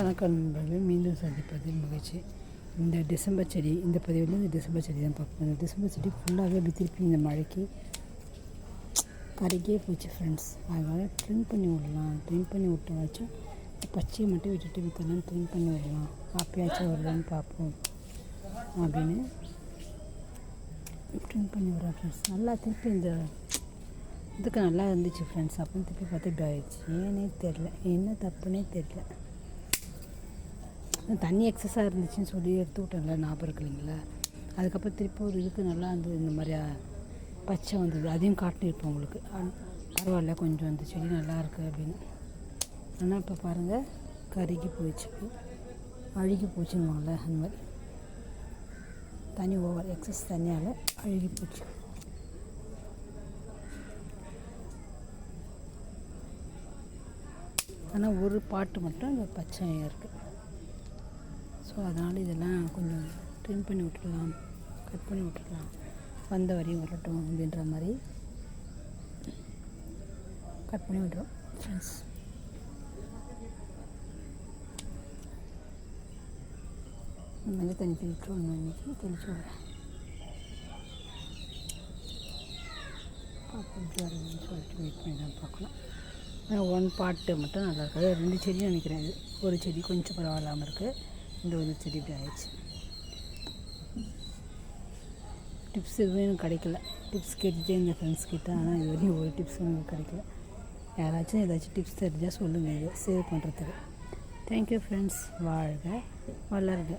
வணக்கம் நண்பர்களே மீண்டும் சந்திப்பதில் மகிழ்ச்சி. இந்த டிசம்பர் செடி இந்த பதிவில் இந்த டிசம்பர் செடி தான் பார்ப்போம். இந்த டிசம்பர் செடி ஃபுல்லாகவே அப்படி திருப்பி இந்த மழைக்கு கருகே போச்சு ஃப்ரெண்ட்ஸ் அதனால் ட்ரிம் பண்ணி விடலாம். ட்ரிம் பண்ணி விட்டவாச்சும் பச்சையை மட்டும் விட்டுட்டு விற்றலாம் ட்ரிம் பண்ணி விடலாம். காப்பியாச்சும் வருதான்னு பார்ப்போம். அப்படின்னு ட்ரிம் பண்ணி விட்றேன் ஃப்ரெண்ட்ஸ் நல்லா திருப்பி இந்த இதுக்கு நல்லா இருந்துச்சு ஃப்ரெண்ட்ஸ் அப்படின்னு திருப்பி பார்த்து இப்படி ஆயிடுச்சு. ஏனே தெரில என்ன தப்புனே தெரில தண்ணி எக்ஸஸாக இருந்துச்சுன்னு சொல்லி எடுத்து விட்டேன்ல ஞாபகம் இருக்கு இல்லைங்களா அதுக்கப்புறம் திருப்பி ஒரு இதுக்கு நல்லா இருந்தது இந்த மாதிரி பச்சை வந்தது. அதையும் காட்டியிருப்போம் உங்களுக்கு. பரவாயில்ல கொஞ்சம் அந்த செடி நல்லா இருக்குது அப்படின்னு. ஆனால் இப்போ பாருங்கள் கருகி போயிடுச்சு. அழுகி போச்சுன்னுவாங்கள்ல அந்த மாதிரி. தண்ணி ஓவர் எக்ஸஸ் தண்ணியால் அழுகி போச்சு. ஆனால் ஒரு பாட்டு மட்டும் இந்த பச்சையாக இருக்குது ஸோ அதனால் இதெல்லாம் கொஞ்சம் ட்ரிம் பண்ணி விட்டுடலாம் கட் பண்ணி விட்டுடலாம். வந்த வரையும் வரட்டும் அப்படின்ற மாதிரி கட் பண்ணி விட்டுறோம் ஃப்ரெண்ட்ஸ் மஞ்சள் தண்ணி தெளிச்சு இன்றைக்கி தெளிச்சு விடுறேன் பார்ப்போம் வருதுன்னு சொல்லிட்டு வெயிட் பண்ணி தான் பார்க்கலாம். ஆனால் ஒன் பாட்டு மட்டும் நல்லா இருக்காது ரெண்டு செடி நினைக்கிறேன். ஒரு செடி கொஞ்சம் பரவாயில்லாமல் இருக்குது இந்த ஒரு செடி இப்படி ஆயிடுச்சு. டிப்ஸ் எதுவும் எனக்கு கிடைக்கல. டிப்ஸ் கேட்டுகிட்டே இருந்தேன் ஃப்ரெண்ட்ஸ் கிட்ட. ஆனால் இது வரையும் ஒரு டிப்ஸும் எனக்கு கிடைக்கல. யாராச்சும் ஏதாச்சும் டிப்ஸ் தெரிஞ்சால் சொல்லுங்கள் இது சேவ் பண்ணுறதுக்கு தேங்க்யூ ஃப்ரெண்ட்ஸ் வாழ்க வளருங்க